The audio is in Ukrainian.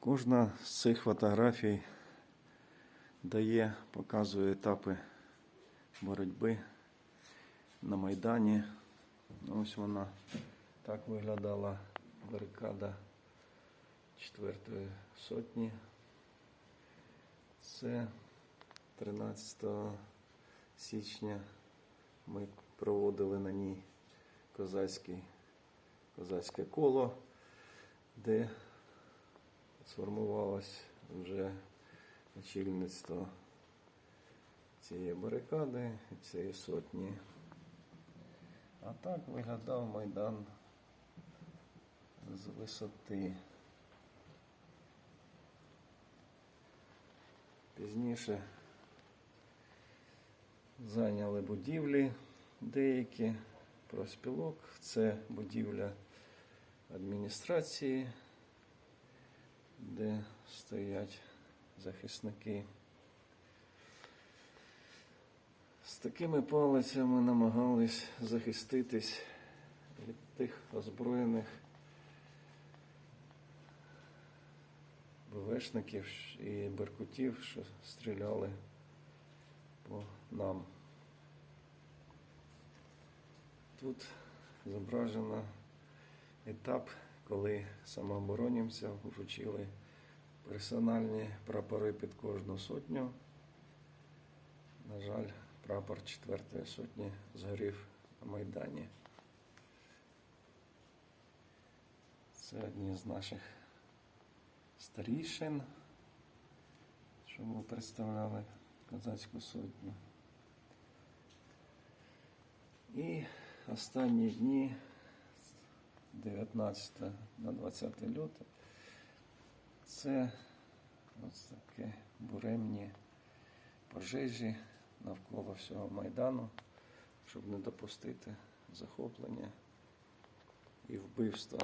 Кожна з цих фотографій дає, показує етапи боротьби на Майдані. Ось вона так виглядала барикада 4-ї сотні. Це 13 січня ми проводили на ній козацький, козацьке коло, де сформувалось вже очільництво цієї барикади і цієї сотні. А так виглядав Майдан з висоти. Пізніше зайняли будівлі деякі профспілок. Це будівля адміністрації, де стоять захисники. З такими палицями намагались захиститись від тих озброєних БВшників і беркутів, що стріляли по нам. Тут зображено етап, коли самооборонівцям вручили персональні прапори під кожну сотню. На жаль, прапор 4-ї сотні згорів на Майдані. Це одні з наших старішин, що ми представляли козацьку сотню. І останні дні, 19 на 20 люте, це ось таке буремні пожежі навколо всього Майдану, щоб не допустити захоплення і вбивства